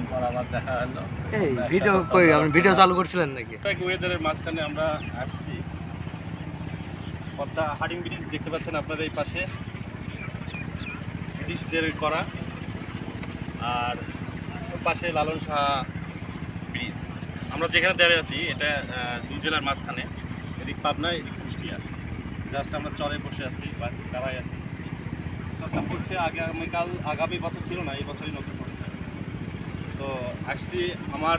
অনেকদিন পর আবার দেখা হলো। এই আমরা ভিডিও কই আপনি ভিডিও চালু করছিলেন নাকি? এক ওয়েদারের মাঝখানে আমরা আসছি। পদ্মা হাডিং ব্রিজ দেখতে পাচ্ছেন আপনাদের এই পাশে। ব্রিটিশদের করা। আর ওর পাশে লালন শাহ ব্রিজ। আমরা যেখানে দাঁড়িয়ে আছি এটা দুই জেলার মাঝখানে। এদিক পাবনা এদিক কুষ্টিয়া। জাস্ট আমরা চরে বসে আছি বা দাঁড়াই আছি। কথা পড়ছে আগামীকাল আগামী বছর ছিল না এই বছরই নতুন আসছি আমার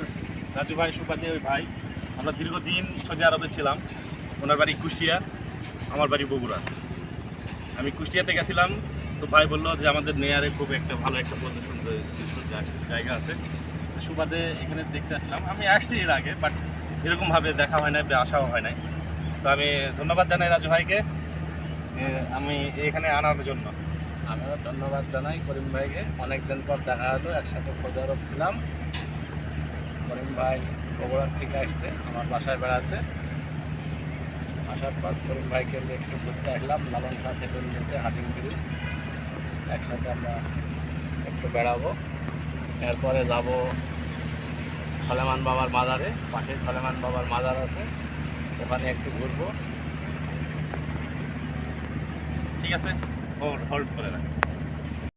রাজু ভাই সুপাতি ওই ভাই। আমরা দীর্ঘদিন সৌদি আরবে ছিলাম। ওনার বাড়ি কুষ্টিয়া, আমার বাড়ি বগুড়া। আমি কুষ্টিয়াতে গেছিলাম, তো ভাই বলল যে আমাদের নেয়ারে খুব একটা ভালো একটা প্রদর্শন জায়গা আছে। সুবাদে এখানে দেখতে আসলাম। আমি আসছি এর আগে বাট এরকমভাবে দেখা হয় নাই বা আসাও হয় নাই। তো আমি ধন্যবাদ জানাই রাজু ভাইকে আমি এখানে আনার জন্য। আমিও ধন্যবাদ জানাই করিম ভাইকে। অনেকদিন পর দেখা হলো, একসাথে সৌদি আরব ছিলাম। ভাই বগুড়ার থেকে আসছে, আমার বাসায় বেড়াতে। আসার পর করিম ভাইকে একটু ঘুরতে আসলাম, লালন শাহ সেতুর নিচে হাটিং ব্রিজ। একসাথে আমরা একটু বেড়াবো। এরপরে যাব সলেমান বাবার মাজারে পাশে সলেমান বাবার মাজার আছে, ওখানে একটু ঘুরবো। ঠিক আছে হোল্ড করে রাখ।